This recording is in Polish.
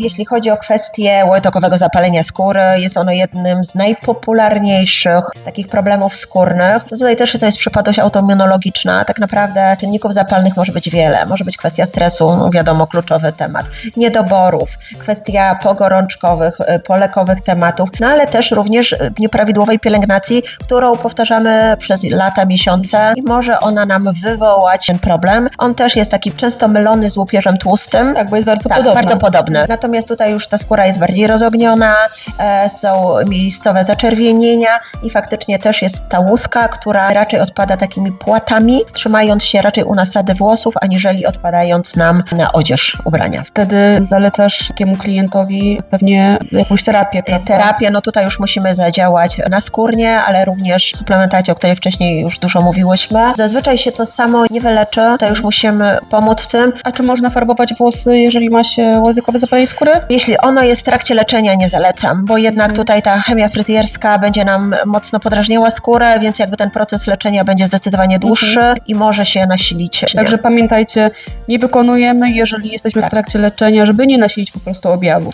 Jeśli chodzi o kwestię łydokowego zapalenia skóry, jest ono jednym z najpopularniejszych takich problemów skórnych. To tutaj też to jest przypadłość autoimmunologiczna. Tak naprawdę czynników zapalnych może być wiele. Może być kwestia stresu, no wiadomo, kluczowy temat, niedoborów, kwestia pogorączkowych, y, polekowych tematów, no ale też również y, nieprawidłowej pielęgnacji, którą powtarzamy przez lata, miesiące i może ona nam wywołać ten problem. On też jest taki często mylony z łupieżem tłustym. Tak, bo jest bardzo Tak, podobna. bardzo podobne. Natomiast tutaj już ta skóra jest bardziej rozogniona, e, są miejscowe zaczerwienienia i faktycznie też jest ta łuska, która raczej odpada takimi płatami, trzymając się raczej u nasady włosów, aniżeli odpadając nam na odzież ubrania. Wtedy zalecasz takiemu klientowi pewnie jakąś terapię, E, prawda? Terapię, no tutaj już musimy zadziałać naskórnie, ale również suplementacja, o której wcześniej już dużo mówiłyśmy. Zazwyczaj się to samo nie wyleczy, to już musimy pomóc w tym. A czy można farbować włosy, jeżeli ma się łodykowe zapalenie skóry? Jeśli ono jest w trakcie leczenia, nie zalecam, bo jednak tutaj ta chemia fryzjerska będzie nam mocno podrażniała skórę, więc jakby ten proces leczenia będzie zdecydowanie dłuższy i może się nasilić. Także pamiętajcie, nie wykonujemy, jeżeli jesteśmy Tak. w trakcie leczenia, żeby nie nasilić po prostu objawów.